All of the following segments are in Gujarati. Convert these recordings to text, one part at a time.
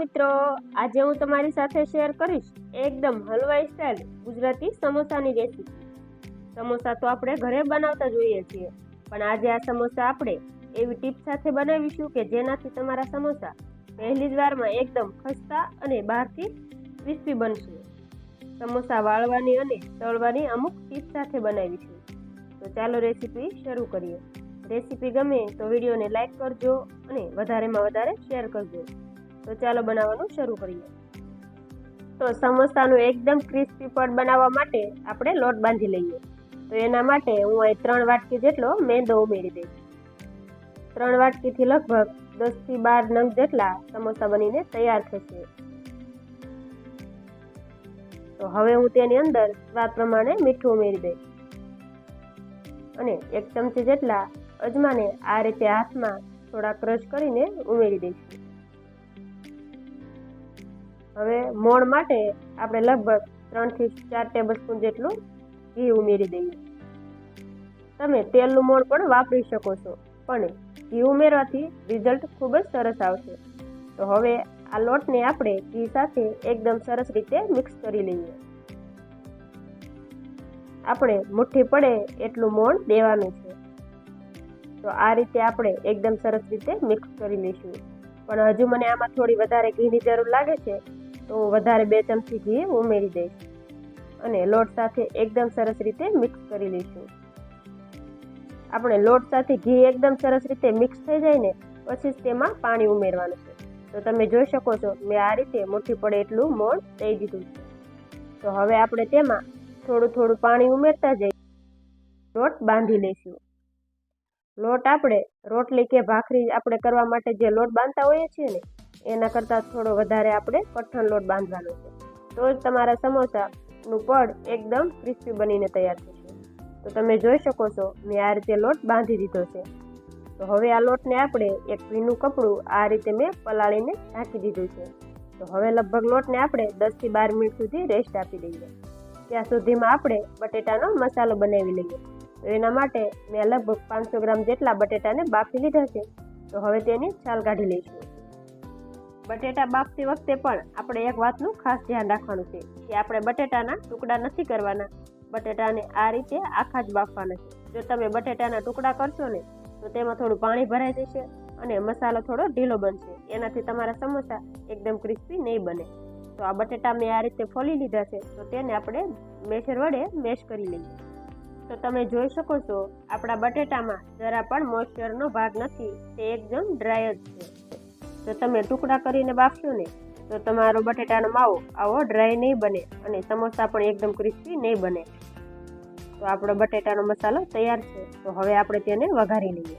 મિત્રો, આજે હું તમારી સાથે શેર કરીશ એકદમ હલવાઈ સ્ટાઇલ ગુજરાતી સમોસાની રેસીપી સમોસા તો આપણે ઘરે બનાવતા જોઈએ છીએ, પણ આજે આ સમોસા આપણે એવી ટીપ સાથે બનાવીશું કે જેનાથી તમારા સમોસા પહેલી જ વારમાં એકદમ ખસ્તા અને બહારથી ક્રિસ્પી બનશે. સમોસા વાળવાની અને તળવાની અમુક ટીપ સાથે બનાવીશું. તો ચાલો રેસીપી શરૂ કરીએ. રેસીપી ગમે તો વિડીયોને લાઈક કરજો અને વધારેમાં વધારે શેર કરજો. તો ચાલો બનાવવાનું શરૂ કરીએ. તો સમોસાનું એકદમ ક્રિસ્પી પડ બનાવવા માટે આપણે લોટ બાંધી લઈએ. તો એના માટે હું અહીં ત્રણ વાટકી જેટલો મેંદો ઉમેરી દઈશ. ત્રણ વાટકીથી લગભગ દસથી બાર નંગ જેટલા સમોસા બનીને તૈયાર થશે. તો હવે હું તેની અંદર સ્વાદ પ્રમાણે મીઠું ઉમેરી દઈશ. અને એક ચમચી જેટલા અજમાને આ રીતે હાથમાં થોડા ક્રશ કરીને ઉમેરી દઈશું. હવે મોણ માટે આપણે લગભગ ત્રણથી ચાર ટેબલ સ્પૂન જેટલું ઘી ઉમેરી દઈએ. તમે તેલનું મોણ પણ વાપરી શકો છો, પણ ઘી ઉમેરવાથી રિઝલ્ટ ખૂબ જ સરસ આવશે. તો હવે આ લોટને આપણે ઘી સાથે એકદમ સરસ રીતે મિક્સ કરી લઈએ. આપણે મુઠ્ઠી પડે એટલું મોણ દેવાનું છે. તો આ રીતે આપણે એકદમ સરસ રીતે મિક્સ કરી લઈશું. પણ હજુ મને આમાં થોડી વધારે ઘીની જરૂર લાગે છે તો વધારે બે ચમચી ઘી ઉમેરી દઈશ. અને લોટ સાથે એકદમ સરસ રીતે મિક્સ કરી લઈશું. આપણે લોટ સાથે ઘી એકદમ સરસ રીતે મિક્સ થઈ જાય ને, પછી જ તેમાં પાણી ઉમેરવાનું છે. તો તમે જોઈ શકો છો, મેં આ રીતે મુઠ્ઠી પડે એટલું મોણ દઈ દીધું છે. તો હવે આપણે તેમાં થોડું થોડું પાણી ઉમેરતા જઈ લોટ બાંધી લઈશું. લોટ આપણે રોટલી કે ભાખરી આપણે કરવા માટે જે લોટ બાંધતા હોઈએ છીએ ને એના કરતાં થોડો વધારે આપણે કઠણ લોટ બાંધવાનો છે. તો જ તમારા સમોસાનું પડ એકદમ ક્રિસ્પી બનીને તૈયાર થશે. તો તમે જોઈ શકો છો, મેં આ રીતે લોટ બાંધી દીધો છે. તો હવે આ લોટને આપણે એક ભીનું કપડું આ રીતે મેં પલાળીને ઢાંકી દીધું છે. તો હવે લગભગ લોટને આપણે દસથી બાર મિનિટ સુધી રેસ્ટ આપી દઈએ. ત્યાં સુધીમાં આપણે બટેટાનો મસાલો બનાવી લઈએ. તો એના માટે મેં લગભગ પાંચસો ગ્રામ જેટલા બટેટાને બાફી લીધા છે. તો હવે તેની છાલ કાઢી લઈશું. બટેટા બાફતી વખતે પણ આપણે એક વાતનું ખાસ ધ્યાન રાખવાનું છે કે આપણે બટેટાના ટુકડા નથી કરવાના. બટેટાને આ રીતે આખા જ બાફવાના છે. જો તમે બટેટાના ટુકડા કરશો ને, તો તેમાં થોડું પાણી ભરાઈ જશે અને મસાલો થોડો ઢીલો બનશે. એનાથી તમારા સમોસા એકદમ ક્રિસ્પી નહીં બને. તો આ બટેટા મેં આ રીતે ફોલી લીધા છે, તો તેને આપણે મેશર વડે મેશ કરી લઈએ. તો તમે જોઈ શકો છો, આપણા બટેટામાં જરા પણ મોઇશ્ચરનો ભાગ નથી. તે એકદમ ડ્રાય જ છે. તો તમે ટુકડા કરીને બાફશો ને, તો તમારો બટેટાનો માવો આવો ડ્રાય નહીં બને અને સમોસા પણ એકદમ ક્રિસ્પી નહીં બને. તો આપણો બટેટાનો મસાલો તૈયાર છે. તો હવે આપણે તેને વઘારી લઈએ.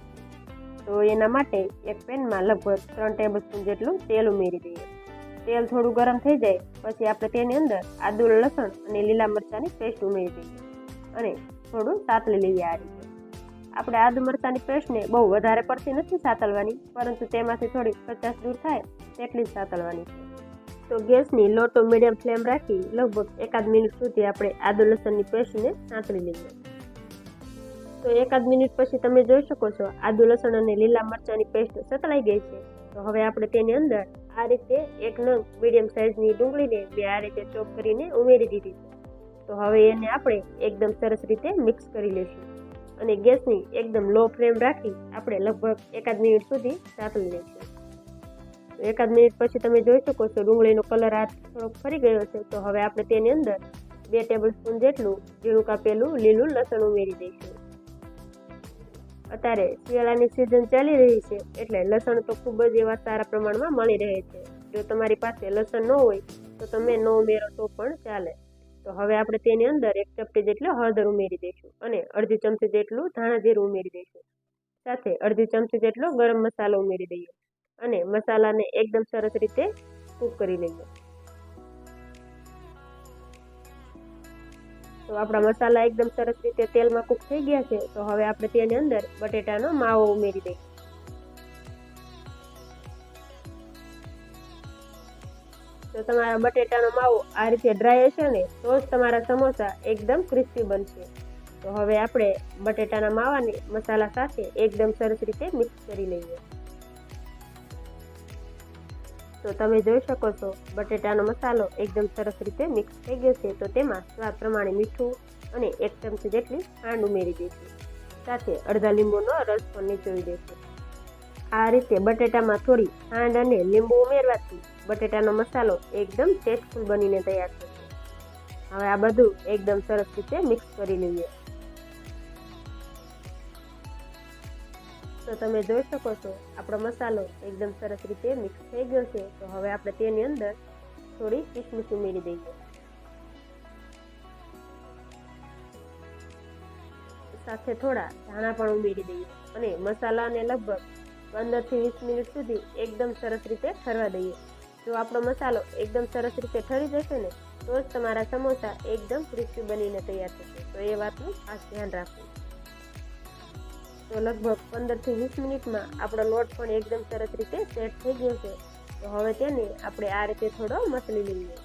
તો એના માટે એક પેનમાં લગભગ ત્રણ ટેબલ સ્પૂન જેટલું તેલ ઉમેરી દઈએ. તેલ થોડું ગરમ થઈ જાય, પછી આપણે તેની અંદર આદુ, લસણ અને લીલા મરચાંની પેસ્ટ ઉમેરી દઈએ. અને થોડું સાતલી લઈએ આ રીતે. આપણે આદુ મરચાંની પેસ્ટને બહુ વધારે પડતી નથી સાતળવાની પરંતુ તેમાંથી થોડી પચાસ દૂર થાય તેટલી જ સાતળવાની તો ગેસની લો ટુ મીડિયમ ફ્લેમ રાખી લગભગ એકાદ મિનિટ સુધી આપણે આદુ લસણની પેસ્ટને સાંતળી લઈએ. તો એકાદ મિનિટ પછી તમે જોઈ શકો છો, આદુ લસણ અને લીલા મરચાંની પેસ્ટ સતળાઈ ગઈ છે. તો હવે આપણે તેની અંદર આ રીતે એક નંગ મીડિયમ સાઇઝની ડુંગળીને બે આ રીતે ચોપ કરીને ઉમેરી દીધી છે. તો હવે એને આપણે એકદમ સરસ રીતે મિક્સ કરી લઈશું. અને ગેસની એકદમ લો ફ્લેમ રાખી આપણે લગભગ એકાદ મિનિટ સુધી સાતળી લઈશું એકાદ મિનિટ પછી તમે જોઈ શકો છો ડુંગળીનો કલર આ થોડોક ફરી ગયો છે. તો હવે આપણે તેની અંદર બે ટેબલ સ્પૂન જેટલું ઝીણું કાપેલું લીલું લસણ ઉમેરી દઈશું. અત્યારે શિયાળાની સિઝન ચાલી રહી છે એટલે લસણ તો ખૂબ જ એવા સારા પ્રમાણમાં મળી રહે છે. જો તમારી પાસે લસણ ન હોય તો તમે ન ઉમેરો તો પણ ચાલે. તો હવે આપણે તેની અંદર એક ચપટી જેટલો હળદર ઉમેરી દઈશું અને અડધી ચમચી જેટલું ધાણા જીરું ઉમેરી દઈશું. સાથે અડધી ચમચી જેટલો ગરમ મસાલો ઉમેરી દઈએ અને મસાલાને એકદમ સરસ રીતે કૂક કરી લઈએ. તો આપણા મસાલા એકદમ સરસ રીતે તેલમાં કૂક થઈ ગયા છે, તો હવે આપણે તેની અંદર બટેટાનો માવો ઉમેરી દઈશું. તો તમારા બટેટાનો માવો આ રીતે ડ્રાય હશે ને, તો જ તમારા સમોસા એકદમ ક્રિસ્પી બનશે. તો હવે આપણે બટેટાના માવાને મસાલા સાથે એકદમ સરસ રીતે મિક્સ કરી લઈએ. તો તમે જોઈ શકો છો, બટેટાનો મસાલો એકદમ સરસ રીતે મિક્સ થઈ ગયો છે. તો તેમાં સ્વાદ પ્રમાણે મીઠું અને એક ચમચી જેટલી ખાંડ ઉમેરી દઈશું. સાથે અડધા લીંબુનો રસ પણ નીચોવી દઈશું. આ રીતે બટેટામાં થોડી ખાંડ અને લીંબુ ઉમેરવાથી બટેટાનો મસાલો એકદમ ટેસ્ટફુલ બનીને તૈયાર થશે. હવે આ બધું એકદમ સરસ રીતે મિક્સ કરી લઈએ. તો તમે જોઈ શકો છો, આપણો મસાલો એકદમ સરસ રીતે મિક્સ થઈ ગયો છે. તો હવે આપણે તેની અંદર થોડી કિસમિસ ઉમેરી દઈએ. સાથે થોડા ધાણા પણ ઉમેરી દઈએ અને મસાલાને લગભગ પંદરથી વીસ મિનિટ સુધી એકદમ સરસ રીતે ઠરવા દઈએ. જો આપણો મસાલો એકદમ સરસ રીતે ઠરી જશે ને, તો જ તમારા સમોસા એકદમ ક્રિસ્પી બનીને તૈયાર થશે. તો એ વાતનું ખાસ ધ્યાન રાખવું. તો લગભગ પંદરથી વીસ મિનિટમાં આપણો લોટ પણ એકદમ સરસ રીતે સેટ થઈ ગયો છે. તો હવે તેને આપણે આ રીતે થોડો મસળી લઈએ.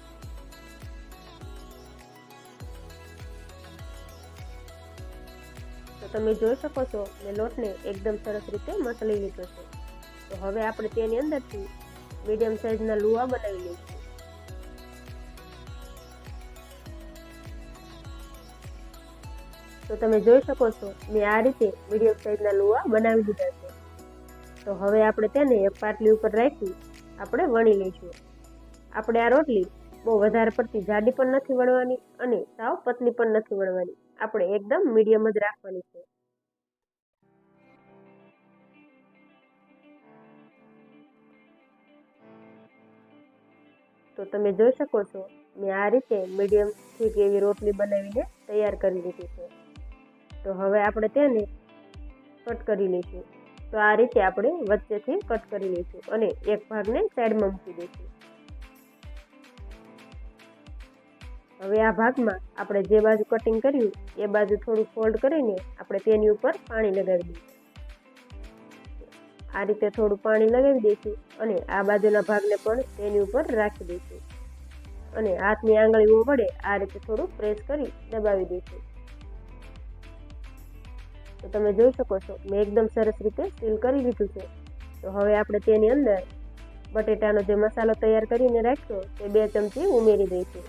તો તમે જોઈ શકો છો, મેં લોટને એકદમ સરસ રીતે મસળી લીધો છે. તો હવે આપણે તેની અંદરથી મીડિયમ સાઇઝના લુવા બનાવી લઈશું તો તમે જોઈ શકો છો, મેં આ રીતે મીડિયમ સાઇઝના લુવા બનાવી દીધા છે. તો હવે આપણે તેને એક પાટલી ઉપર રાખી આપણે વણી લઈશું. આપણે આ રોટલી બહુ વધારે પડતી જાડી પણ નથી વણવાની અને સાવ પતલી પણ નથી વણવાની. આપણે એકદમ મીડિયમ જ રાખવાની છે. તો તમે જોઈ શકો છો, મેં આ રીતે મીડિયમ ઠીક એવી રોટલી બનાવીને તૈયાર કરી લીધી છે. તો હવે આપણે તેને કટ કરી લઈશું. તો આ રીતે આપણે વચ્ચેથી કટ કરી લઈશું અને એક ભાગને સાઈડમાં મૂકી દઈશું. હવે આ ભાગમાં આપણે જે બાજુ કટિંગ કર્યું, એ બાજુ થોડું ફોલ્ડ કરીને આપણે તેની ઉપર પાણી લગાવી દઈશું. આ રીતે થોડું પાણી લગાવી દઈશું અને આ બાજુના ભાગને પણ તેની ઉપર રાખી દઈશું. અને હાથની આંગળીઓ વડે આ રીતે થોડું પ્રેસ કરી દબાવી દઈશું. તો તમે જોઈ શકો છો, મેં એકદમ સરસ રીતે સીલ કરી દીધું છે. તો હવે આપણે તેની અંદર બટેટાનો જે મસાલો તૈયાર કરીને રાખ્યો, તે બે ચમચી ઉમેરી દઈશું.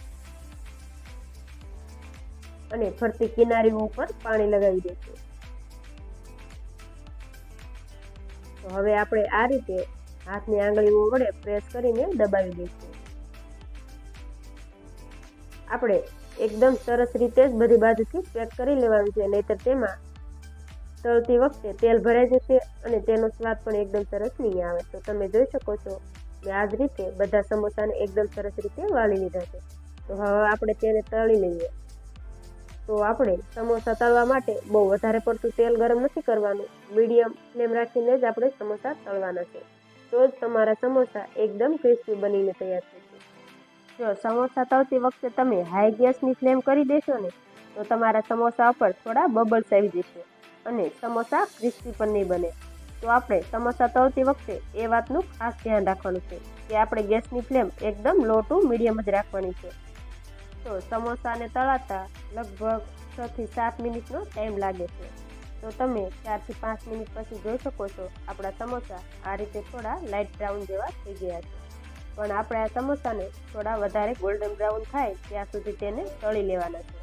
અને ફરતી કિનારીઓ ઉપર પાણી લગાવી દઈશું. હવે આપણે આ રીતે હાથની આંગળીઓ વડે પ્રેસ કરીને દબાવી દઈશું. આપણે એકદમ સરસ રીતે જ બધી બાજુથી પેક કરી લેવાનું છે, નહીતર તેમાં તળતી વખતે તેલ ભરાઈ જશે અને તેનો સ્વાદ પણ એકદમ સરસ નહીં આવે. તો તમે જોઈ શકો છો કે આ જ રીતે બધા સમોસાને એકદમ સરસ રીતે વાળી લીધા છે. તો હવે આપણે તેને તળી લઈએ. તો આપણે સમોસા તળવા માટે બહુ વધારે પડતું તેલ ગરમ નથી કરવાનું. મીડિયમ ફ્લેમ રાખીને જ આપણે સમોસા તળવાના છે. તો જ તમારા સમોસા એકદમ ક્રિસ્પી બનીને તૈયાર થશે જો સમોસા તળતી વખતે તમે હાઈ ગેસની ફ્લેમ કરી દેશો ને, તો તમારા સમોસા ઉપર થોડા બબલ્સ આવી જશે અને સમોસા ક્રિસ્પી પણ નહીં બને. તો આપણે સમોસા તળતી વખતે એ વાતનું ખાસ ધ્યાન રાખવાનું છે કે આપણે ગેસની ફ્લેમ એકદમ લો ટુ મીડિયમ જ રાખવાની છે. તો સમોસાને તળાતા લગભગ છથી સાત મિનિટનો ટાઈમ લાગે છે. તો તમે ચારથી પાંચ મિનિટ પછી જોઈ શકો છો આપણા સમોસા આ રીતે થોડા લાઇટ બ્રાઉન જેવા થઈ ગયા છે. પણ આપણે આ સમોસાને થોડા વધારે ગોલ્ડન બ્રાઉન થાય ત્યાં સુધી તેને તળી લેવાના છે.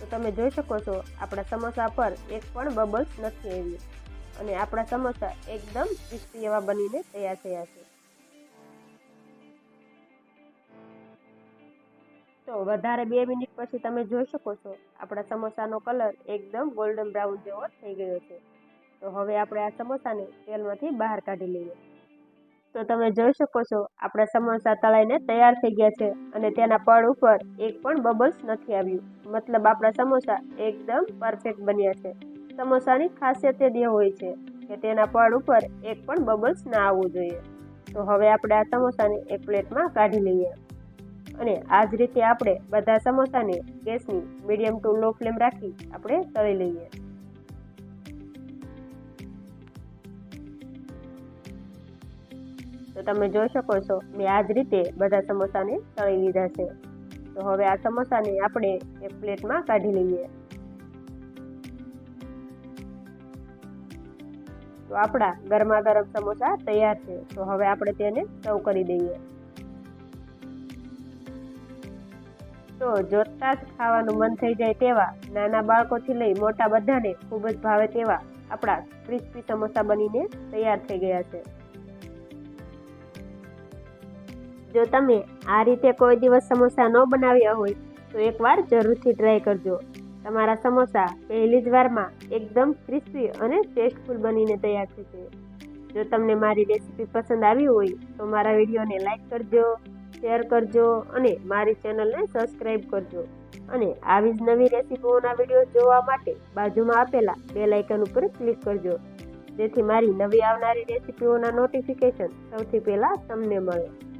તો તમે જોઈ શકો છો આપણા સમોસા પર એક પણ બબલ્સ નથી આવ્યું. અને આપણા સમોસા એકદમ ક્રિસ્પી એવા બનીને તૈયાર થયા છે. તો વધારે બે મિનિટ પછી તમે જોઈ શકો છો, આપણા સમોસાનો કલર એકદમ ગોલ્ડન બ્રાઉન જેવો થઈ ગયો છે. તો હવે આપણે આ સમોસાને તેલમાંથી બહાર કાઢી લઈએ. તો તમે જોઈ શકો છો, આપણા સમોસા તળાઈને તૈયાર થઈ ગયા છે અને તેના પડ ઉપર એક પણ બબલ્સ નથી આવ્યું. મતલબ આપણા સમોસા એકદમ પરફેક્ટ બન્યા છે. સમોસાની ખાસિયત એ હોય છે કે તેના પડ ઉપર એક પણ બબલ્સ ના આવવું જોઈએ. તો હવે આપણે આ સમોસાને એક પ્લેટમાં કાઢી લઈએ. અને આ જ રીતે આપણે બધા સમોસાને ગેસની મીડિયમ ટુ લો ફ્લેમ રાખી આપણે તળી લઈએ. તો તમે જોઈ શકો છો, મેં આ જ રીતે બધા સમોસાને તળી લીધા છે. તો હવે આ સમોસાને આપણે એક પ્લેટમાં કાઢી લઈએ. તો આપણા ગરમા ગરમ સમોસા તૈયાર છે. તો હવે આપણે તેને સર્વ કરી દઈએ. તો જોતા જ ખાવાનું મન થઈ જાય તેવા. નાના બાળકોથી લઈ મોટા બધાને ખૂબ જ ભાવે તેવા આપણા ક્રિસ્પી સમોસા બનીને તૈયાર થઈ ગયા છે. જો તમે આ રીતે કોઈ દિવસ સમોસા ન બનાવ્યા હોય, તો એકવાર જરૂરથી ટ્રાય કરજો. તમારા સમોસા પહેલી જ વારમાં એકદમ ક્રિસ્પી અને ટેસ્ટફુલ બનીને તૈયાર થશે. જો તમને મારી રેસીપી પસંદ આવી હોય, તો મારા વિડીયોને લાઈક કરજો. શેર કરજો અને મારી ચેનલને સબસ્ક્રાઈબ કરજો. અને આવી જ નવી રેસીપીઓના વીડિયો જોવા માટે બાજુમાં આપેલા બે લાઇકન ઉપર ક્લિક કરજો. જેથી મારી નવી આવનારી રેસીપીઓના નોટિફિકેશન સૌથી પહેલાં તમને મળે.